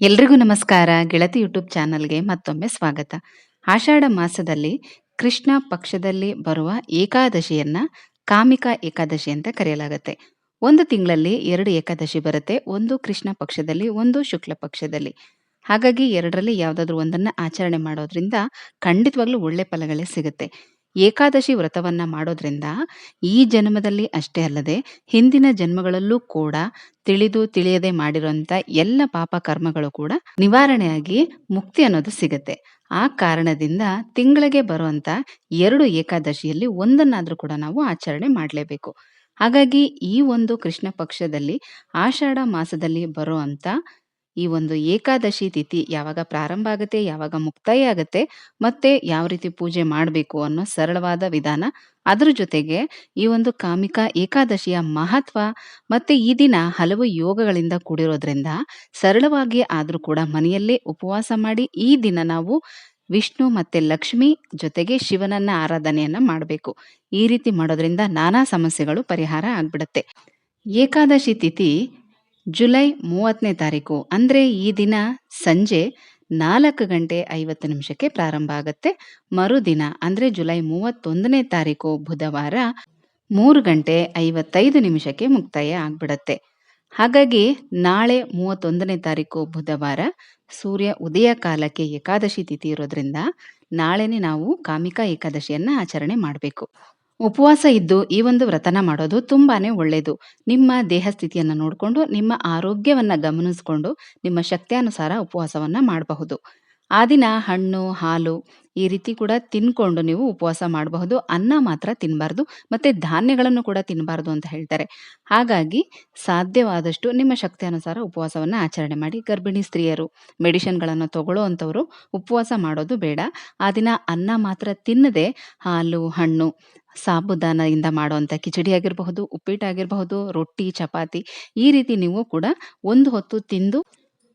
ಎಲ್ರಿಗೂ ನಮಸ್ಕಾರ. ಗೆಳತಿ ಯೂಟ್ಯೂಬ್ ಚಾನಲ್ಗೆ ಮತ್ತೊಮ್ಮೆ ಸ್ವಾಗತ. ಆಷಾಢ ಮಾಸದಲ್ಲಿ ಕೃಷ್ಣ ಪಕ್ಷದಲ್ಲಿ ಬರುವ ಏಕಾದಶಿಯನ್ನ ಕಾಮಿಕ ಏಕಾದಶಿ ಅಂತ ಕರೆಯಲಾಗುತ್ತೆ. ಒಂದು ತಿಂಗಳಲ್ಲಿ ಎರಡು ಏಕಾದಶಿ ಬರುತ್ತೆ. ಒಂದು ಕೃಷ್ಣ ಪಕ್ಷದಲ್ಲಿ, ಒಂದು ಶುಕ್ಲ ಪಕ್ಷದಲ್ಲಿ. ಹಾಗಾಗಿ ಎರಡರಲ್ಲಿ ಯಾವುದಾದ್ರೂ ಒಂದನ್ನ ಆಚರಣೆ ಮಾಡೋದ್ರಿಂದ ಖಂಡಿತವಾಗ್ಲೂ ಒಳ್ಳೆ ಫಲಗಳೇ ಸಿಗುತ್ತೆ. ಏಕಾದಶಿ ವ್ರತವನ್ನ ಮಾಡೋದ್ರಿಂದ ಈ ಜನ್ಮದಲ್ಲಿ ಅಷ್ಟೇ ಅಲ್ಲದೆ ಹಿಂದಿನ ಜನ್ಮಗಳಲ್ಲೂ ಕೂಡ ತಿಳಿದು ತಿಳಿಯದೆ ಮಾಡಿರುವಂಥ ಎಲ್ಲ ಪಾಪ ಕರ್ಮಗಳು ಕೂಡ ನಿವಾರಣೆಯಾಗಿ ಮುಕ್ತಿ ಅನ್ನೋದು ಸಿಗುತ್ತೆ. ಆ ಕಾರಣದಿಂದ ತಿಂಗಳಿಗೆ ಬರುವಂಥ ಎರಡು ಏಕಾದಶಿಯಲ್ಲಿ ಒಂದನ್ನಾದರೂ ಕೂಡ ನಾವು ಆಚರಣೆ ಮಾಡಲೇಬೇಕು. ಹಾಗಾಗಿ ಈ ಒಂದು ಕೃಷ್ಣ ಪಕ್ಷದಲ್ಲಿ ಆಷಾಢ ಮಾಸದಲ್ಲಿ ಬರುವಂತ ಈ ಒಂದು ಏಕಾದಶಿ ತಿಥಿ ಯಾವಾಗ ಪ್ರಾರಂಭ ಆಗುತ್ತೆ, ಯಾವಾಗ ಮುಕ್ತಾಯ ಆಗುತ್ತೆ, ಮತ್ತೆ ಯಾವ ರೀತಿ ಪೂಜೆ ಮಾಡಬೇಕು ಅನ್ನೋ ಸರಳವಾದ ವಿಧಾನ. ಅದ್ರ ಜೊತೆಗೆ ಈ ಒಂದು ಕಾಮಿಕ ಏಕಾದಶಿಯ ಮಹತ್ವ ಮತ್ತೆ ಈ ದಿನ ಹಲವು ಯೋಗಗಳಿಂದ ಕೂಡಿರೋದ್ರಿಂದ ಸರಳವಾಗಿ ಆದರೂ ಕೂಡ ಮನೆಯಲ್ಲೇ ಉಪವಾಸ ಮಾಡಿ ಈ ದಿನ ನಾವು ವಿಷ್ಣು ಮತ್ತೆ ಲಕ್ಷ್ಮಿ ಜೊತೆಗೆ ಶಿವನನ್ನ ಆರಾಧನೆಯನ್ನ ಮಾಡಬೇಕು. ಈ ರೀತಿ ಮಾಡೋದ್ರಿಂದ ನಾನಾ ಸಮಸ್ಯೆಗಳು ಪರಿಹಾರ ಆಗ್ಬಿಡುತ್ತೆ. ಏಕಾದಶಿ ತಿಥಿ ಜುಲೈ ಮೂವತ್ತನೇ ತಾರೀಕು. ಅಂದರೆ ಈ ದಿನ ಸಂಜೆ ನಾಲ್ಕು ಗಂಟೆ ಐವತ್ತು ನಿಮಿಷಕ್ಕೆ ಪ್ರಾರಂಭ ಆಗುತ್ತೆ. ಮರುದಿನ, ಅಂದರೆ ಜುಲೈ ಮೂವತ್ತೊಂದನೇ ತಾರೀಕು ಬುಧವಾರ ಮೂರು ಗಂಟೆ ಐವತ್ತೈದು ನಿಮಿಷಕ್ಕೆ ಮುಕ್ತಾಯ ಆಗ್ಬಿಡತ್ತೆ. ಹಾಗಾಗಿ ನಾಳೆ ಮೂವತ್ತೊಂದನೇ ತಾರೀಕು ಬುಧವಾರ ಸೂರ್ಯ ಉದಯ ಕಾಲಕ್ಕೆ ಏಕಾದಶಿ ತಿಥಿ ಇರೋದ್ರಿಂದ ನಾಳೆನೇ ನಾವು ಕಾಮಿಕ ಏಕಾದಶಿಯನ್ನು ಆಚರಣೆ ಮಾಡಬೇಕು. ಉಪವಾಸ ಇದ್ದು ಈ ಒಂದು ವ್ರತನ ಮಾಡೋದು ತುಂಬಾನೇ ಒಳ್ಳೆಯದು ನಿಮ್ಮ ದೇಹ ಸ್ಥಿತಿಯನ್ನು ನೋಡಿಕೊಂಡು, ನಿಮ್ಮ ಆರೋಗ್ಯವನ್ನು ಗಮನಿಸಿಕೊಂಡು, ನಿಮ್ಮ ಶಕ್ತಿಯಾನುಸಾರ ಉಪವಾಸವನ್ನು ಮಾಡಬಹುದು. ಆ ದಿನ ಹಣ್ಣು, ಹಾಲು ಈ ರೀತಿ ಕೂಡ ತಿನ್ಕೊಂಡು ನೀವು ಉಪವಾಸ ಮಾಡಬಹುದು. ಅನ್ನ ಮಾತ್ರ ತಿನ್ನಬಾರ್ದು ಮತ್ತೆ ಧಾನ್ಯಗಳನ್ನು ಕೂಡ ತಿನ್ನಬಾರ್ದು ಅಂತ ಹೇಳ್ತಾರೆ. ಹಾಗಾಗಿ ಸಾಧ್ಯವಾದಷ್ಟು ನಿಮ್ಮ ಶಕ್ತಿ ಅನುಸಾರ ಉಪವಾಸವನ್ನು ಆಚರಣೆ ಮಾಡಿ. ಗರ್ಭಿಣಿ ಸ್ತ್ರೀಯರು ಮೆಡಿಷನ್ಗಳನ್ನು ತಗೊಳ್ಳೋ ಅಂಥವರು ಉಪವಾಸ ಮಾಡೋದು ಬೇಡ. ಆ ದಿನ ಅನ್ನ ಮಾತ್ರ ತಿನ್ನದೆ ಹಾಲು, ಹಣ್ಣು, ಸಾಬುದಾನದಿಂದ ಮಾಡುವಂಥ ಕಿಚಡಿ ಆಗಿರಬಹುದು, ಉಪ್ಪಿಟ್ಟಾಗಿರಬಹುದು, ರೊಟ್ಟಿ, ಚಪಾತಿ ಈ ರೀತಿ ನೀವು ಕೂಡ ಒಂದು ಹೊತ್ತು ತಿಂದು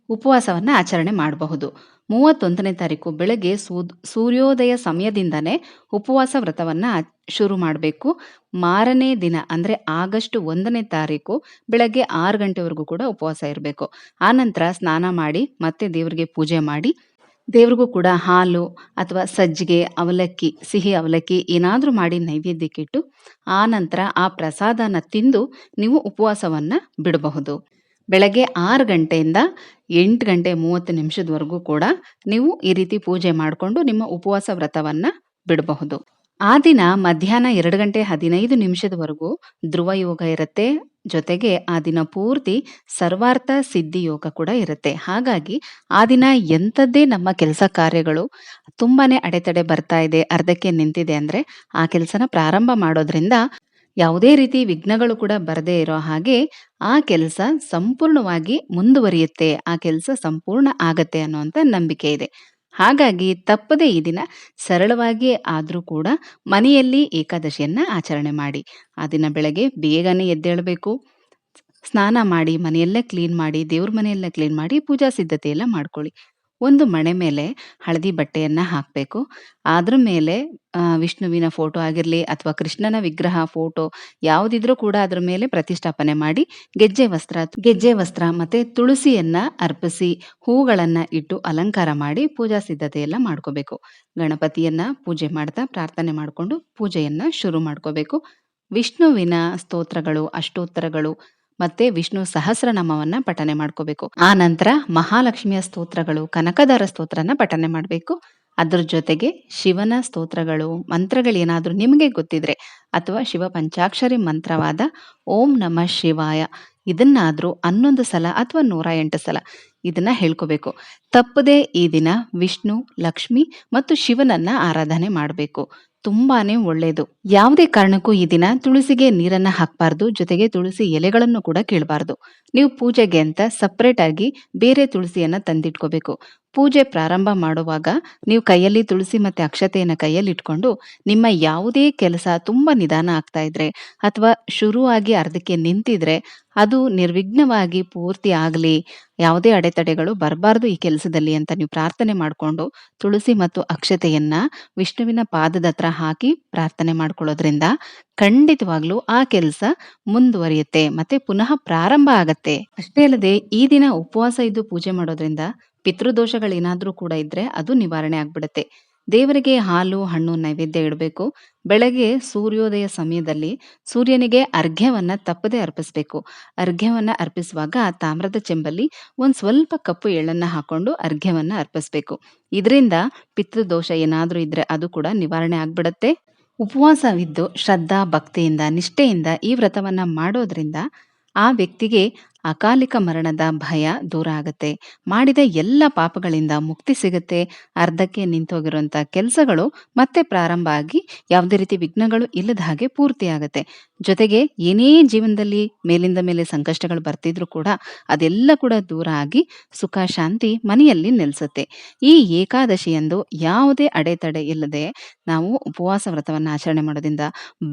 ಉಪವಾಸವನ್ನ ಆಚರಣೆ ಮಾಡಬಹುದು. ಮೂವತ್ತೊಂದನೇ ತಾರೀಕು ಬೆಳಗ್ಗೆ ಸೂದ್, ಸೂರ್ಯೋದಯ ಸಮಯದಿಂದನೇ ಉಪವಾಸ ವ್ರತವನ್ನು ಶುರು ಮಾಡಬೇಕು. ಮಾರನೇ ದಿನ ಅಂದರೆ ಆಗಸ್ಟ್ ಒಂದನೇ ತಾರೀಕು ಬೆಳಗ್ಗೆ ಆರು ಗಂಟೆವರೆಗೂ ಕೂಡ ಉಪವಾಸ ಇರಬೇಕು. ಆನಂತರ ಸ್ನಾನ ಮಾಡಿ ಮತ್ತೆ ದೇವರಿಗೆ ಪೂಜೆ ಮಾಡಿ. ದೇವ್ರಿಗೂ ಕೂಡ ಹಾಲು ಅಥವಾ ಸಜ್ಜಿಗೆ, ಅವಲಕ್ಕಿ, ಸಿಹಿ ಅವಲಕ್ಕಿ ಏನಾದರೂ ಮಾಡಿ ನೈವೇದ್ಯಕ್ಕಿಟ್ಟು ಆ ನಂತರ ಆ ಪ್ರಸಾದನ ತಿಂದು ನೀವು ಉಪವಾಸವನ್ನು ಬಿಡಬಹುದು. ಬೆಳಗ್ಗೆ ಆರು ಗಂಟೆಯಿಂದ ಎಂಟು ಗಂಟೆ ಮೂವತ್ತು ನಿಮಿಷದವರೆಗೂ ಕೂಡ ನೀವು ಈ ರೀತಿ ಪೂಜೆ ಮಾಡಿಕೊಂಡು ನಿಮ್ಮ ಉಪವಾಸ ವ್ರತವನ್ನ ಬಿಡಬಹುದು. ಆ ದಿನ ಮಧ್ಯಾಹ್ನ ಎರಡು ಗಂಟೆ ಹದಿನೈದು ನಿಮಿಷದವರೆಗೂ ಧ್ರುವ ಯೋಗ ಇರುತ್ತೆ. ಜೊತೆಗೆ ಆ ದಿನ ಪೂರ್ತಿ ಸರ್ವಾರ್ಥ ಸಿದ್ಧಿ ಯೋಗ ಕೂಡ ಇರುತ್ತೆ. ಹಾಗಾಗಿ ಆ ದಿನ ಎಂಥದ್ದೇ ನಮ್ಮ ಕೆಲಸ ಕಾರ್ಯಗಳು ತುಂಬಾನೇ ಅಡೆತಡೆ ಬರ್ತಾ ಇದೆ, ಅರ್ಧಕ್ಕೆ ನಿಂತಿದೆ ಅಂದ್ರೆ ಆ ಕೆಲಸನ ಪ್ರಾರಂಭ ಮಾಡೋದ್ರಿಂದ ಯಾವುದೇ ರೀತಿ ವಿಘ್ನಗಳು ಕೂಡ ಬರದೇ ಇರೋ ಹಾಗೆ ಆ ಕೆಲಸ ಸಂಪೂರ್ಣವಾಗಿ ಮುಂದುವರಿಯುತ್ತೆ, ಆ ಕೆಲಸ ಸಂಪೂರ್ಣ ಆಗತ್ತೆ ಅನ್ನುವಂಥ ನಂಬಿಕೆ ಇದೆ. ಹಾಗಾಗಿ ತಪ್ಪದೇ ಈ ದಿನ ಸರಳವಾಗಿ ಆದ್ರೂ ಕೂಡ ಮನೆಯಲ್ಲಿ ಏಕಾದಶಿಯನ್ನ ಆಚರಣೆ ಮಾಡಿ. ಆ ದಿನ ಬೆಳಗ್ಗೆ ಬೇಗನೆ ಎದ್ದೇಳಬೇಕು. ಸ್ನಾನ ಮಾಡಿ, ಮನೆಯೆಲ್ಲ ಕ್ಲೀನ್ ಮಾಡಿ, ದೇವ್ರ ಮನೆಯಲ್ಲೇ ಕ್ಲೀನ್ ಮಾಡಿ, ಪೂಜಾ ಸಿದ್ಧತೆ ಎಲ್ಲ ಮಾಡ್ಕೊಳ್ಳಿ. ಒಂದು ಮಣೆ ಮೇಲೆ ಹಳದಿ ಬಟ್ಟೆಯನ್ನ ಹಾಕಬೇಕು. ಅದ್ರ ಮೇಲೆ ವಿಷ್ಣುವಿನ ಫೋಟೋ ಆಗಿರ್ಲಿ ಅಥವಾ ಕೃಷ್ಣನ ವಿಗ್ರಹ ಫೋಟೋ ಯಾವುದಿದ್ರೂ ಕೂಡ ಅದ್ರ ಮೇಲೆ ಪ್ರತಿಷ್ಠಾಪನೆ ಮಾಡಿ ಗೆಜ್ಜೆ ವಸ್ತ್ರ ಗೆಜ್ಜೆ ವಸ್ತ್ರ ಮತ್ತೆ ತುಳಸಿಯನ್ನ ಅರ್ಪಿಸಿ ಹೂಗಳನ್ನ ಇಟ್ಟು ಅಲಂಕಾರ ಮಾಡಿ ಪೂಜಾ ಸಿದ್ಧತೆ ಎಲ್ಲ ಮಾಡ್ಕೋಬೇಕು. ಗಣಪತಿಯನ್ನ ಪೂಜೆ ಮಾಡ್ತಾ ಪ್ರಾರ್ಥನೆ ಮಾಡಿಕೊಂಡು ಪೂಜೆಯನ್ನ ಶುರು ಮಾಡ್ಕೋಬೇಕು. ವಿಷ್ಣುವಿನ ಸ್ತೋತ್ರಗಳು, ಅಷ್ಟೋತ್ತರಗಳು ಮತ್ತೆ ವಿಷ್ಣು ಸಹಸ್ರನಾಮವನ್ನ ಪಠನೆ ಮಾಡ್ಕೋಬೇಕು. ಆ ನಂತರ ಮಹಾಲಕ್ಷ್ಮಿಯ ಸ್ತೋತ್ರಗಳು, ಕನಕದಾರ ಸ್ತೋತ್ರನ ಪಠನೆ ಮಾಡಬೇಕು. ಅದ್ರ ಜೊತೆಗೆ ಶಿವನ ಸ್ತೋತ್ರಗಳು ಮಂತ್ರಗಳೇನಾದ್ರೂ ನಿಮಗೆ ಗೊತ್ತಿದ್ರೆ ಅಥವಾ ಶಿವ ಪಂಚಾಕ್ಷರಿ ಮಂತ್ರವಾದ ಓಂ ನಮಃ ಶಿವಾಯ ಇದನ್ನಾದ್ರೂ ಹನ್ನೊಂದು ಸಲ ಅಥವಾ ನೂರ ಎಂಟು ಸಲ ಇದನ್ನ ಹೇಳ್ಕೋಬೇಕು. ತಪ್ಪದೆ ಈ ದಿನ ವಿಷ್ಣು, ಲಕ್ಷ್ಮಿ ಮತ್ತು ಶಿವನನ್ನ ಆರಾಧನೆ ಮಾಡಬೇಕು. ತುಂಬಾನೇ ಒಳ್ಳೆಯದು ಯಾವುದೇ ಕಾರಣಕ್ಕೂ ಈ ದಿನ ತುಳಸಿಗೆ ನೀರನ್ನ ಹಾಕಬಾರ್ದು, ಜೊತೆಗೆ ತುಳಸಿ ಎಲೆಗಳನ್ನು ಕೂಡ ಕೀಳಬಾರ್ದು. ನೀವು ಪೂಜೆಗೆ ಅಂತ ಸಪ್ರೇಟ್ ಆಗಿ ಬೇರೆ ತುಳಸಿಯನ್ನ ತಂದಿಟ್ಕೋಬೇಕು. ಪೂಜೆ ಪ್ರಾರಂಭ ಮಾಡುವಾಗ ನೀವು ಕೈಯಲ್ಲಿ ತುಳಸಿ ಮತ್ತೆ ಅಕ್ಷತೆಯನ್ನು ಕೈಯಲ್ಲಿ ಇಟ್ಕೊಂಡು ನಿಮ್ಮ ಯಾವುದೇ ಕೆಲಸ ತುಂಬ ನಿಧಾನ ಆಗ್ತಾ ಇದ್ರೆ ಅಥವಾ ಶುರುವಾಗಿ ಅರ್ಧಕ್ಕೆ ನಿಂತಿದ್ರೆ ಅದು ನಿರ್ವಿಘ್ನವಾಗಿ ಪೂರ್ತಿ ಆಗಲಿ, ಯಾವುದೇ ಅಡೆತಡೆಗಳು ಬರಬಾರ್ದು ಈ ಕೆಲಸದಲ್ಲಿ ಅಂತ ನೀವು ಪ್ರಾರ್ಥನೆ ಮಾಡಿಕೊಂಡು ತುಳಸಿ ಮತ್ತು ಅಕ್ಷತೆಯನ್ನ ವಿಷ್ಣುವಿನ ಪಾದದ ಹಾಕಿ ಪ್ರಾರ್ಥನೆ ಮಾಡ್ಕೊಳ್ಳೋದ್ರಿಂದ ಖಂಡಿತವಾಗ್ಲೂ ಆ ಕೆಲಸ ಮುಂದುವರಿಯುತ್ತೆ ಮತ್ತೆ ಪುನಃ ಪ್ರಾರಂಭ ಆಗತ್ತೆ. ಅಷ್ಟೇ ಅಲ್ಲದೆ ಈ ದಿನ ಉಪವಾಸ ಇದ್ದು ಪೂಜೆ ಮಾಡೋದ್ರಿಂದ ಪಿತೃದೋಷಗಳೇನಾದ್ರೂ ಕೂಡ ಇದ್ರೆ ಅದು ನಿವಾರಣೆ ಆಗ್ಬಿಡುತ್ತೆ. ದೇವರಿಗೆ ಹಾಲು, ಹಣ್ಣು, ನೈವೇದ್ಯ ಇಡಬೇಕು. ಬೆಳಗ್ಗೆ ಸೂರ್ಯೋದಯ ಸಮಯದಲ್ಲಿ ಸೂರ್ಯನಿಗೆ ಅರ್ಘ್ಯವನ್ನ ತಪ್ಪದೆ ಅರ್ಪಿಸ್ಬೇಕು. ಅರ್ಘ್ಯವನ್ನ ಅರ್ಪಿಸುವಾಗ ತಾಮ್ರದ ಚೆಂಬಲ್ಲಿ ಒಂದ್ ಸ್ವಲ್ಪ ಕಪ್ಪು ಎಳ್ಳನ್ನ ಹಾಕೊಂಡು ಅರ್ಘ್ಯವನ್ನ ಅರ್ಪಿಸ್ಬೇಕು. ಇದರಿಂದ ಪಿತೃದೋಷ ಏನಾದರೂ ಇದ್ರೆ ಅದು ಕೂಡ ನಿವಾರಣೆ ಆಗ್ಬಿಡತ್ತೆ. ಉಪವಾಸವಿದ್ದು ಶ್ರದ್ಧಾ, ಭಕ್ತಿಯಿಂದ, ನಿಷ್ಠೆಯಿಂದ ಈ ವ್ರತವನ್ನ ಮಾಡೋದ್ರಿಂದ ಆ ವ್ಯಕ್ತಿಗೆ ಅಕಾಲಿಕ ಮರಣದ ಭಯ ದೂರ ಆಗುತ್ತೆ. ಮಾಡಿದ ಎಲ್ಲ ಪಾಪಗಳಿಂದ ಮುಕ್ತಿ ಸಿಗುತ್ತೆ. ಅರ್ಧಕ್ಕೆ ನಿಂತೋಗಿರುವಂಥ ಕೆಲಸಗಳು ಮತ್ತೆ ಪ್ರಾರಂಭ ಆಗಿ, ಯಾವುದೇ ರೀತಿ ವಿಘ್ನಗಳು ಇಲ್ಲದ ಹಾಗೆ ಪೂರ್ತಿ ಆಗುತ್ತೆ. ಜೊತೆಗೆ ಏನೇ ಜೀವನದಲ್ಲಿ ಮೇಲಿಂದ ಮೇಲೆ ಸಂಕಷ್ಟಗಳು ಬರ್ತಿದ್ರು ಕೂಡ ಅದೆಲ್ಲ ಕೂಡ ದೂರ ಆಗಿ ಸುಖ, ಶಾಂತಿ ಮನೆಯಲ್ಲಿ ನೆಲೆಸುತ್ತೆ. ಈ ಏಕಾದಶಿಯಂದು ಯಾವುದೇ ಅಡೆತಡೆ ಇಲ್ಲದೆ ನಾವು ಉಪವಾಸ ವ್ರತವನ್ನು ಆಚರಣೆ ಮಾಡೋದ್ರಿಂದ,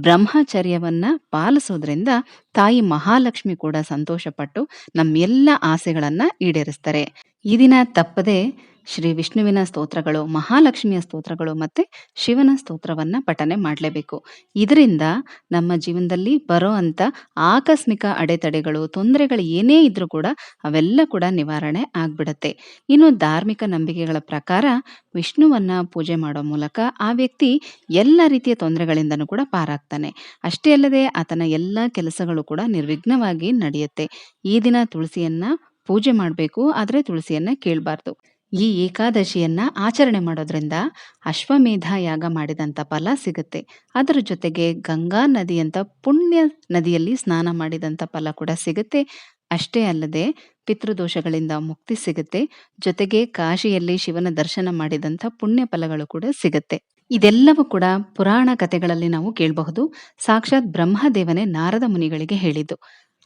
ಬ್ರಹ್ಮಚರ್ಯವನ್ನ ಪಾಲಿಸೋದ್ರಿಂದ ತಾಯಿ ಮಹಾಲಕ್ಷ್ಮಿ ಕೂಡ ಸಂತೋಷಪಟ್ಟು ನಮ್ಮೆಲ್ಲ ಆಸೆಗಳನ್ನ ಈಡೇರಿಸ್ತಾರೆ. ಈ ದಿನ ತಪ್ಪದೆ ಶ್ರೀ ವಿಷ್ಣುವಿನ ಸ್ತೋತ್ರಗಳು, ಮಹಾಲಕ್ಷ್ಮಿಯ ಸ್ತೋತ್ರಗಳು ಮತ್ತೆ ಶಿವನ ಸ್ತೋತ್ರವನ್ನ ಪಠನೆ ಮಾಡಲೇಬೇಕು. ಇದರಿಂದ ನಮ್ಮ ಜೀವನದಲ್ಲಿ ಬರೋ ಅಂಥ ಆಕಸ್ಮಿಕ ಅಡೆತಡೆಗಳು, ತೊಂದರೆಗಳು ಏನೇ ಇದ್ರೂ ಕೂಡ ಅವೆಲ್ಲ ಕೂಡ ನಿವಾರಣೆ ಆಗ್ಬಿಡತ್ತೆ. ಇನ್ನು ಧಾರ್ಮಿಕ ನಂಬಿಕೆಗಳ ಪ್ರಕಾರ ವಿಷ್ಣುವನ್ನ ಪೂಜೆ ಮಾಡೋ ಮೂಲಕ ಆ ವ್ಯಕ್ತಿ ಎಲ್ಲ ರೀತಿಯ ತೊಂದರೆಗಳಿಂದನೂ ಕೂಡ ಪಾರಾಗ್ತಾನೆ. ಅಷ್ಟೇ ಅಲ್ಲದೆ ಆತನ ಎಲ್ಲ ಕೆಲಸಗಳು ಕೂಡ ನಿರ್ವಿಘ್ನವಾಗಿ ನಡೆಯುತ್ತೆ. ಈ ದಿನ ತುಳಸಿಯನ್ನ ಪೂಜೆ ಮಾಡಬೇಕು, ಆದರೆ ತುಳಸಿಯನ್ನ ಕೇಳಬಾರ್ದು. ಈ ಏಕಾದಶಿಯನ್ನ ಆಚರಣೆ ಮಾಡೋದ್ರಿಂದ ಅಶ್ವಮೇಧ ಯಾಗ ಮಾಡಿದಂಥ ಫಲ ಸಿಗುತ್ತೆ. ಅದರ ಜೊತೆಗೆ ಗಂಗಾ ನದಿಯಂಥ ಪುಣ್ಯ ನದಿಯಲ್ಲಿ ಸ್ನಾನ ಮಾಡಿದಂಥ ಫಲ ಕೂಡ ಸಿಗುತ್ತೆ. ಅಷ್ಟೇ ಅಲ್ಲದೆ ಪಿತೃದೋಷಗಳಿಂದ ಮುಕ್ತಿ ಸಿಗುತ್ತೆ. ಜೊತೆಗೆ ಕಾಶಿಯಲ್ಲಿ ಶಿವನ ದರ್ಶನ ಮಾಡಿದಂಥ ಪುಣ್ಯ ಫಲಗಳು ಕೂಡ ಸಿಗುತ್ತೆ. ಇದೆಲ್ಲವೂ ಕೂಡ ಪುರಾಣ ಕಥೆಗಳಲ್ಲಿ ನಾವು ಕೇಳಬಹುದು. ಸಾಕ್ಷಾತ್ ಬ್ರಹ್ಮದೇವನೇ ನಾರದ ಮುನಿಗಳಿಗೆ ಹೇಳಿದ್ದು.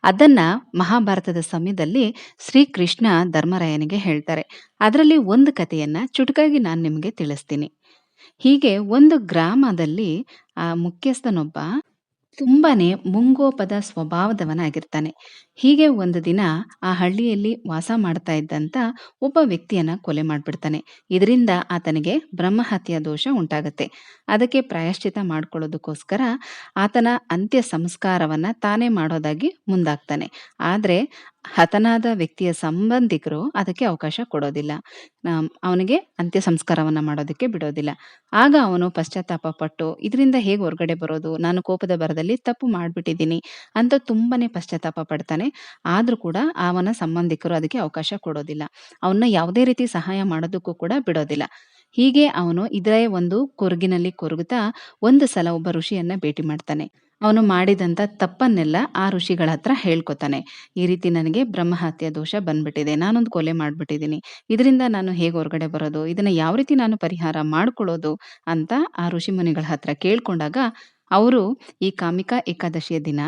ಅದನ್ನ ಮಹಾಭಾರತದ ಸಮಯದಲ್ಲಿ ಶ್ರೀಕೃಷ್ಣ ಧರ್ಮರಾಯನಿಗೆ ಹೇಳ್ತಾರೆ. ಅದರಲ್ಲಿ ಒಂದು ಕಥೆಯನ್ನ ಚುಟುಕಾಗಿ ನಾನು ನಿಮಗೆ ತಿಳಿಸ್ತೀನಿ. ಹೀಗೆ ಒಂದು ಗ್ರಾಮದಲ್ಲಿ ಆ ಮುಖ್ಯಸ್ಥನೊಬ್ಬ ತುಂಬಾನೇ ಮುಂಗೋಪದ ಸ್ವಭಾವದವನಾಗಿರ್ತಾನೆ. ಹೀಗೆ ಒಂದು ದಿನ ಆ ಹಳ್ಳಿಯಲ್ಲಿ ವಾಸ ಮಾಡ್ತಾ ಇದ್ದಂತ ಒಬ್ಬ ವ್ಯಕ್ತಿಯನ್ನ ಕೊಲೆ ಮಾಡಿಬಿಡ್ತಾನೆ. ಇದರಿಂದ ಆತನಿಗೆ ಬ್ರಹ್ಮಹತ್ಯಾ ದೋಷ ಉಂಟಾಗುತ್ತೆ. ಅದಕ್ಕೆ ಪ್ರಾಯಶ್ಚಿತ ಮಾಡ್ಕೊಳ್ಳೋದಕ್ಕೋಸ್ಕರ ಆತನ ಅಂತ್ಯ ಸಂಸ್ಕಾರವನ್ನ ತಾನೇ ಮಾಡೋದಾಗಿ ಮುಂದಾಗ್ತಾನೆ. ಆದ್ರೆ ಹತನಾದ ವ್ಯಕ್ತಿಯ ಸಂಬಂಧಿಕರು ಅದಕ್ಕೆ ಅವಕಾಶ ಕೊಡೋದಿಲ್ಲ. ಅವನಿಗೆ ಅಂತ್ಯ ಸಂಸ್ಕಾರವನ್ನ ಮಾಡೋದಕ್ಕೆ ಬಿಡೋದಿಲ್ಲ. ಆಗ ಅವನು ಪಶ್ಚಾತ್ತಾಪ ಪಟ್ಟು, ಇದರಿಂದ ಹೇಗೆ ಹೊರಗಡೆ ಬರೋದು? ನಾನು ಕೋಪದ ಬರದಲ್ಲಿ ತಪ್ಪು ಮಾಡಿಬಿಟ್ಟಿದ್ದೀನಿ. ಅಂತ ತುಂಬಾನೇ ಪಶ್ಚಾತ್ತಾಪ ಪಡ್ತಾನೆ. ಆದ್ರೂ ಕೂಡ ಅವನ ಸಂಬಂಧಿಕರು ಅದಕ್ಕೆ ಅವಕಾಶ ಕೊಡೋದಿಲ್ಲ. ಅವನ್ನ ಯಾವುದೇ ರೀತಿ ಸಹಾಯ ಮಾಡೋದಕ್ಕೂ ಕೂಡ ಬಿಡೋದಿಲ್ಲ. ಹೀಗೆ ಅವನು ಇದರ ಒಂದು ಕೊರಗಿನಲ್ಲಿ ಕೊರಗುತ್ತಾ, ಒಂದು ಸಲ ಒಬ್ಬ ಋಷಿಯನ್ನ ಭೇಟಿ ಮಾಡ್ತಾನೆ. ಅವನು ಮಾಡಿದಂಥ ತಪ್ಪನ್ನೆಲ್ಲ ಆ ಋಷಿಗಳ ಹತ್ರ ಹೇಳ್ಕೊತಾನೆ. ಈ ರೀತಿ ನನಗೆ ಬ್ರಹ್ಮಹತ್ಯ ದೋಷ ಬಂದ್ಬಿಟ್ಟಿದೆ. ನಾನೊಂದು ಕೊಲೆ ಮಾಡಿಬಿಟ್ಟಿದ್ದೀನಿ. ಇದರಿಂದ ನಾನು ಹೇಗೆ ಹೊರಗಡೆ ಬರೋದು? ಇದನ್ನ ಯಾವ ರೀತಿ ನಾನು ಪರಿಹಾರ ಮಾಡ್ಕೊಳ್ಳೋದು? ಅಂತ ಆ ಋಷಿ ಮುನಿಗಳ ಹತ್ರ ಕೇಳ್ಕೊಂಡಾಗ, ಅವರು ಈ ಕಾಮಿಕಾ ಏಕಾದಶಿಯ ದಿನ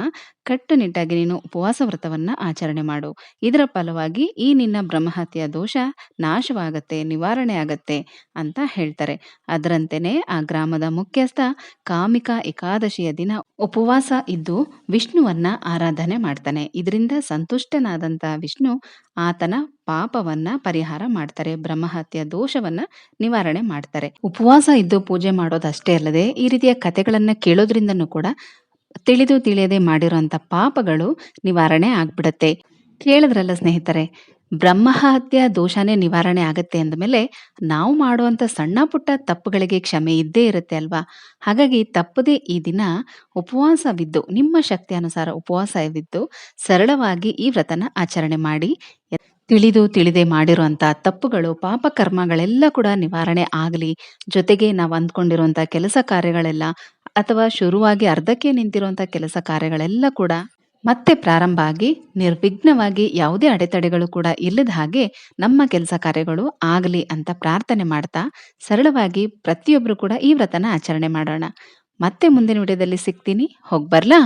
ಕಟ್ಟುನಿಟ್ಟಾಗಿ ನೀನು ಉಪವಾಸ ವ್ರತವನ್ನ ಆಚರಣೆ ಮಾಡು. ಇದರ ಫಲವಾಗಿ ಈ ನಿನ್ನ ಬ್ರಹ್ಮಹತ್ಯ ದೋಷ ನಾಶವಾಗತ್ತೆ, ನಿವಾರಣೆ ಆಗತ್ತೆ ಅಂತ ಹೇಳ್ತಾರೆ. ಅದರಂತೆಯೇ ಆ ಗ್ರಾಮದ ಮುಖ್ಯಸ್ಥ ಕಾಮಿಕ ಏಕಾದಶಿಯ ದಿನ ಉಪವಾಸ ಇದ್ದು ವಿಷ್ಣುವನ್ನ ಆರಾಧನೆ ಮಾಡ್ತಾನೆ. ಇದರಿಂದ ಸಂತುಷ್ಟನಾದಂತ ವಿಷ್ಣು ಆತನ ಪಾಪವನ್ನ ಪರಿಹಾರ ಮಾಡ್ತಾರೆ ಬ್ರಹ್ಮಹತ್ಯ ದೋಷವನ್ನ ನಿವಾರಣೆ ಮಾಡ್ತಾರೆ. ಉಪವಾಸ ಇದ್ದು ಪೂಜೆ ಮಾಡೋದಷ್ಟೇ ಅಲ್ಲದೆ ಈ ರೀತಿಯ ಕಥೆಗಳನ್ನ ಕೇಳೋದ್ರಿಂದನೂ ಕೂಡ ತಿಳಿದು ತಿಳಿಯದೆ ಮಾಡಿರುವಂತ ಪಾಪಗಳು ನಿವಾರಣೆ ಆಗ್ಬಿಡತ್ತೆ. ಕೇಳಿದ್ರಲ್ಲ ಸ್ನೇಹಿತರೆ, ಬ್ರಹ್ಮಹತ್ಯ ದೋಷನೇ ನಿವಾರಣೆ ಆಗತ್ತೆ ಅಂದಮೇಲೆ ನಾವು ಮಾಡುವಂಥ ಸಣ್ಣ ಪುಟ್ಟ ತಪ್ಪುಗಳಿಗೆ ಕ್ಷಮೆ ಇದ್ದೇ ಇರುತ್ತೆ ಅಲ್ವಾ? ಹಾಗಾಗಿ ತಪ್ಪದೇ ಈ ದಿನ ಉಪವಾಸವಿದ್ದು, ನಿಮ್ಮ ಶಕ್ತಿ ಅನುಸಾರ ಉಪವಾಸವಿದ್ದು ಸರಳವಾಗಿ ಈ ವ್ರತನ ಆಚರಣೆ ಮಾಡಿ. ತಿಳಿದು ತಿಳಿದೆ ಮಾಡಿರುವಂಥ ತಪ್ಪುಗಳು, ಪಾಪ ಕರ್ಮಗಳೆಲ್ಲ ಕೂಡ ನಿವಾರಣೆ ಆಗಲಿ. ಜೊತೆಗೆ ನಾವು ಅಂದ್ಕೊಂಡಿರುವಂಥ ಕೆಲಸ ಕಾರ್ಯಗಳೆಲ್ಲ ಅಥವಾ ಶುರುವಾಗಿ ಅರ್ಧಕ್ಕೆ ನಿಂತಿರುವಂಥ ಕೆಲಸ ಕಾರ್ಯಗಳೆಲ್ಲ ಕೂಡ ಮತ್ತೆ ಪ್ರಾರಂಭ ಆಗಿ ನಿರ್ವಿಘ್ನವಾಗಿ ಯಾವುದೇ ಅಡೆತಡೆಗಳು ಕೂಡ ಇಲ್ಲದ ಹಾಗೆ ನಮ್ಮ ಕೆಲಸ ಕಾರ್ಯಗಳು ಆಗಲಿ ಅಂತ ಪ್ರಾರ್ಥನೆ ಮಾಡ್ತಾ ಸರಳವಾಗಿ ಪ್ರತಿಯೊಬ್ಬರು ಕೂಡ ಈ ವ್ರತನ ಆಚರಣೆ ಮಾಡೋಣ. ಮತ್ತೆ ಮುಂದಿನ ವಿಡಿಯೋದಲ್ಲಿ ಸಿಗ್ತೀನಿ. ಹೋಗ್ಬರ್ಲಾ